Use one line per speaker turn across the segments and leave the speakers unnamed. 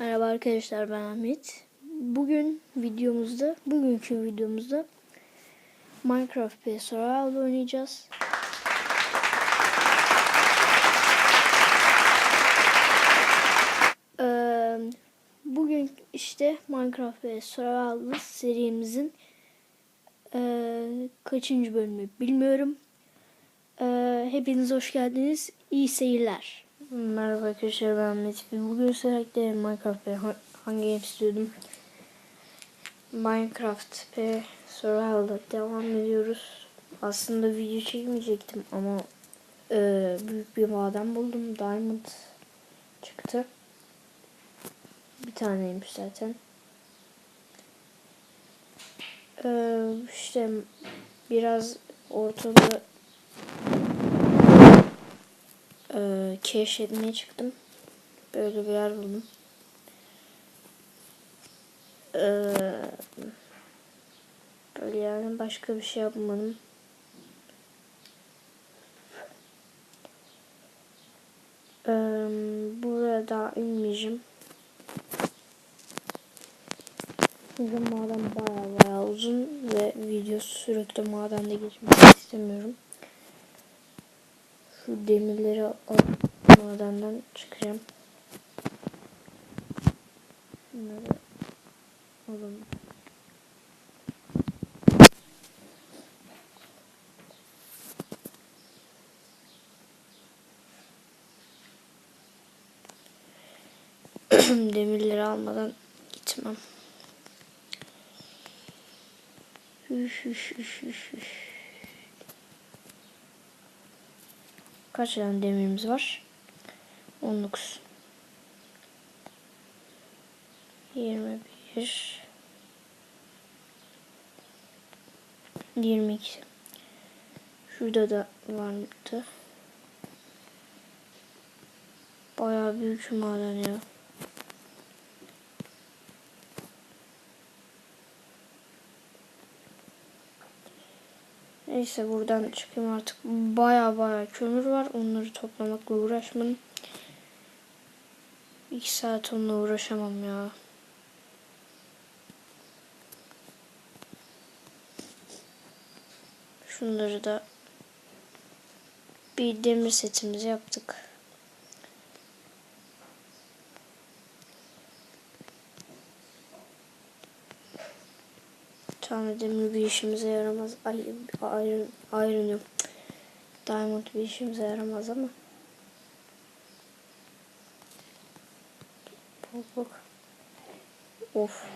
Merhaba arkadaşlar ben Ahmet. Bugün videomuzda, bugünkü videomuzda Minecraft PS Survival oynayacağız. Bugün işte Minecraft PS Survival serimizin ee, kaçıncı bölümü bilmiyorum. Ee, hepiniz hoş geldiniz. İyi seyirler. Merhaba arkadaşlar ben Ahmet. Bugün sürekli Minecraft ve hangi game istiyordum? Minecraft ve Survival'da devam ediyoruz. Aslında video çekmeyecektim ama e, büyük bir maden buldum. Diamond çıktı. Bir taneymiş zaten. E, işte biraz ortada e, keşfetmeye çıktım. Böyle bir yer buldum. E, böyle yani başka bir şey yapmadım. E, buraya daha inmeyeceğim. Çünkü maden baya baya uzun ve video sürekli madende geçmek istemiyorum. Şu demirleri madenden çıkacağım. Bunları alalım. Demirleri almadan gitmem. Üş, üş, üş, üş, üş. Kaç tane demirimiz var? 19 21 22 Şurada da vardı. Bayağı büyük maden ya. Neyse buradan çıkayım artık. Baya baya kömür var. Onları toplamakla uğraşmadım. İki saat onunla uğraşamam ya. Şunları da bir demir setimizi yaptık. Tane demir bir işimize yaramaz. Ay, iron, iron. Diamond bir işimize yaramaz ama. Bak bak. Of.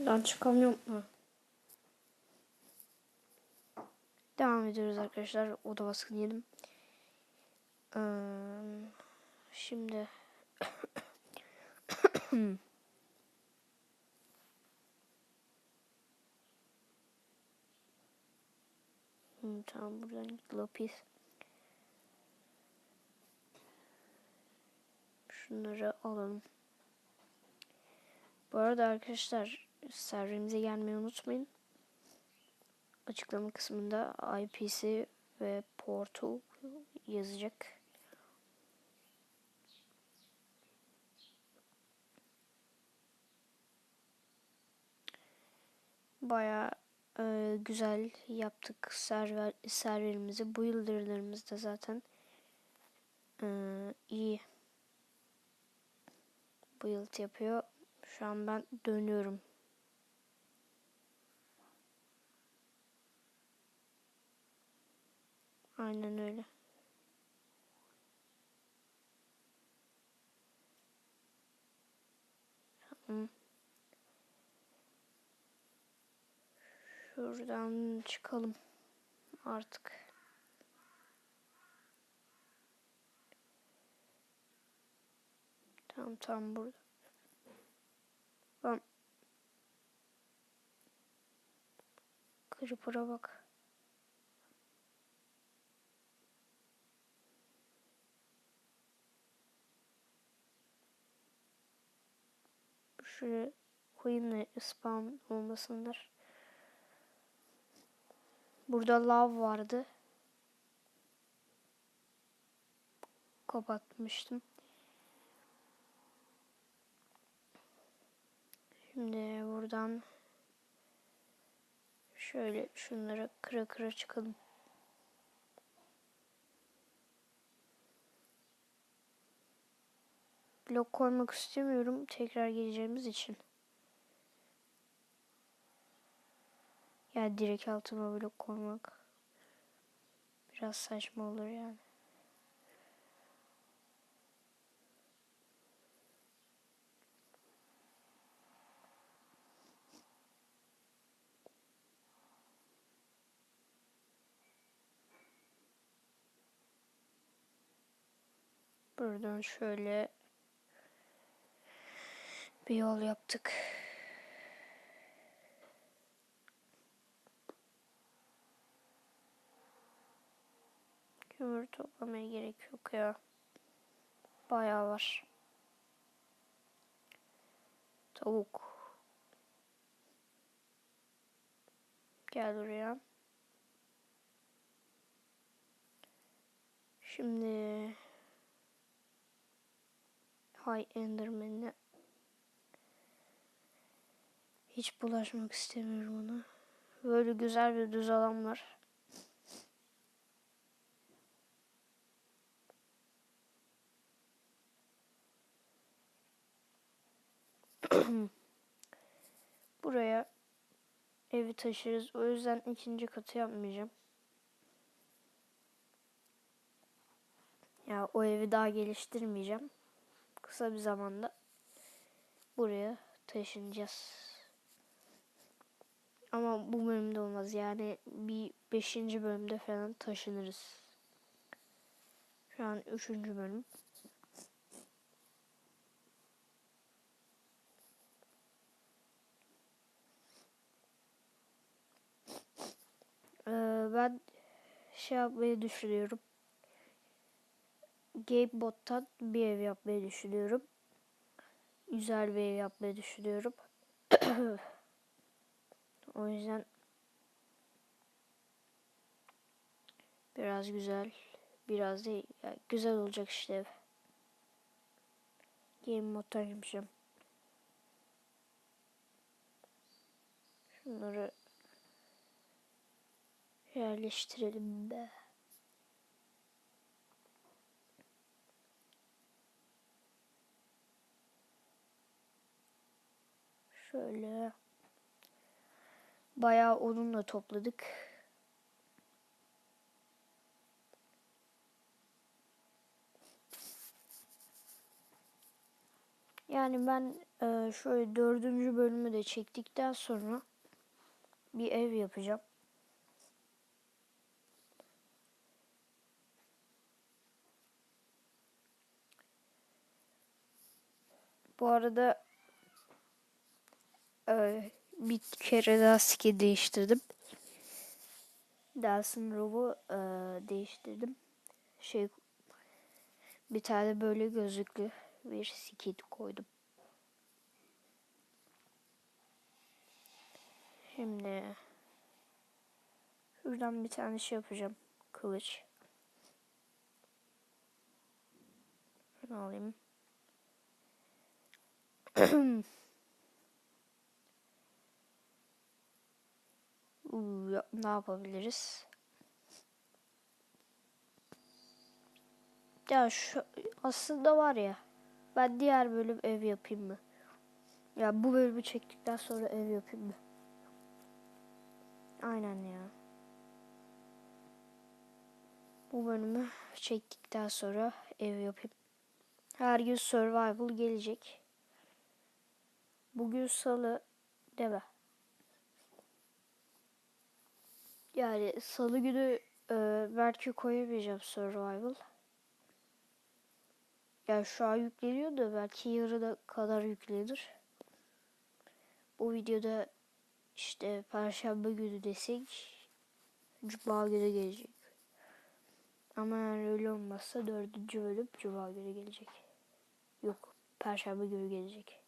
Lan çıkamıyorum mu? Devam ediyoruz arkadaşlar. Oda baskını yedim. Ee, Şimdi hmm, tamam buradan git lapis. Şunları alalım. Bu arada arkadaşlar serverimize gelmeyi unutmayın. Açıklama kısmında IP'si ve portal yazacak. Baya e, güzel yaptık server serverimizi. Bu yıldırlarımız da zaten e, iyi bu yılt yapıyor. Şu an ben dönüyorum. Aynen öyle. Tamam. Şuradan çıkalım artık. Tamam tamam burada. Tamam. Creeper'a bak. Şuraya koyayım da spawn olmasınlar. Burada lav vardı. Kapatmıştım. Şimdi buradan şöyle şunları kıra kıra çıkalım. Blok koymak istemiyorum tekrar geleceğimiz için. Yani direkt altıma blok koymak biraz saçma olur yani. Buradan şöyle bir yol yaptık. Kömür toplamaya gerek yok ya. Bayağı var. Tavuk. Gel buraya. Şimdi Hay Enderman'e hiç bulaşmak istemiyorum ona. Böyle güzel bir düz alan var. Buraya evi taşırız. O yüzden ikinci katı yapmayacağım. Ya o evi daha geliştirmeyeceğim. Kısa bir zamanda buraya taşınacağız. Ama bu bölümde olmaz. Yani bir beşinci bölümde falan taşınırız. Şu an üçüncü bölüm. Ee, ben şey yapmayı düşünüyorum. Gamebot'tan bir ev yapmayı düşünüyorum. Güzel bir ev yapmayı düşünüyorum. o yüzden biraz güzel, biraz değil. Yani güzel olacak işte ev. Game yapacağım. Şunları yerleştirelim be. Şöyle bayağı odunla topladık. Yani ben e, şöyle dördüncü bölümü de çektikten sonra bir ev yapacağım. Bu arada e, bir kere daha skin değiştirdim. Delsin Rov'u e, değiştirdim. Şey bir tane böyle gözlüklü bir skin koydum. Şimdi şuradan bir tane şey yapacağım. Kılıç. Şunu alayım. Uuu, ne yapabiliriz? Ya şu aslında var ya ben diğer bölüm ev yapayım mı? Ya bu bölümü çektikten sonra ev yapayım mı? Aynen ya. Bu bölümü çektikten sonra ev yapayım. Her gün survival gelecek. Bugün salı deme. Yani salı günü e, belki koyamayacağım survival. Yani şu an yükleniyor da belki yarına kadar yüklenir. Bu videoda işte perşembe günü desek cuma günü gelecek. Ama eğer öyle olmazsa dördüncü bölüm cuma günü gelecek. Yok perşembe günü gelecek.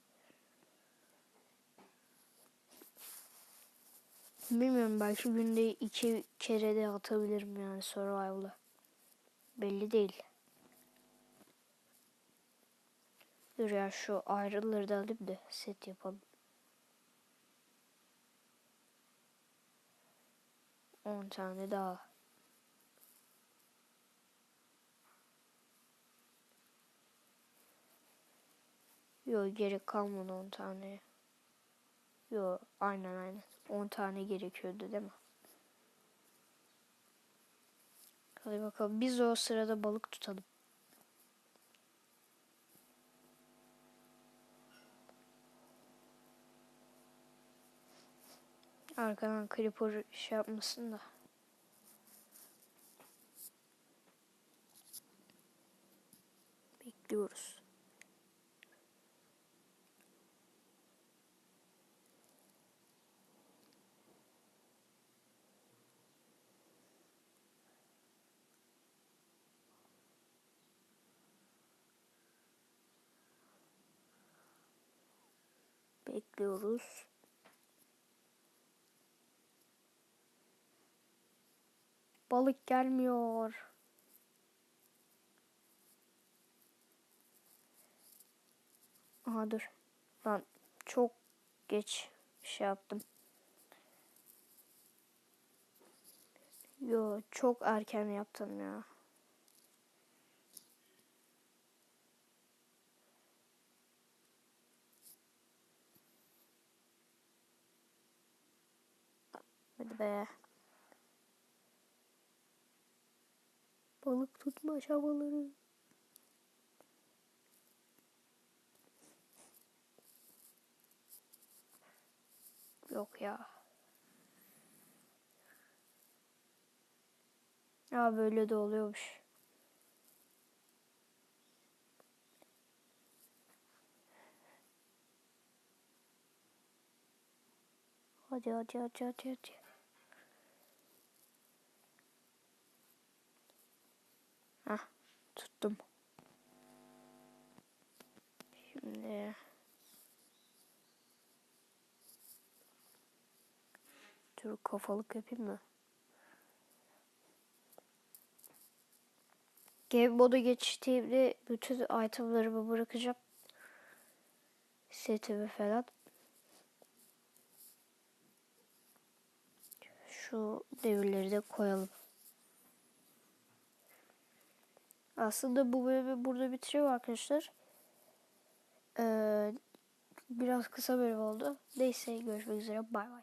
Bilmiyorum belki günde iki kere de atabilirim yani survival'ı. Belli değil. Dur ya şu ayrıları da alayım da set yapalım. 10 tane daha. Yok gerek kalmadı 10 tane. Yok aynen aynen. 10 tane gerekiyordu değil mi? Hadi bakalım biz o sırada balık tutalım. Arkadan creeper şey yapmasın da. Bekliyoruz. Bekliyoruz. Balık gelmiyor. Aha dur. Ben çok geç şey yaptım. Yo çok erken yaptım ya. Hadi be. Balık tutma çabaları. Yok ya. Ya böyle de oluyormuş. Hadi hadi hadi hadi hadi. Hah tuttum. Şimdi dur kafalık yapayım mı? Game modu geçtiğimde bütün itemlarımı bırakacağım. Setimi falan. Şu devirleri de koyalım. Aslında bu bölümü burada bitiriyor arkadaşlar. Ee, biraz kısa bölüm oldu. Neyse görüşmek üzere. Bay bay.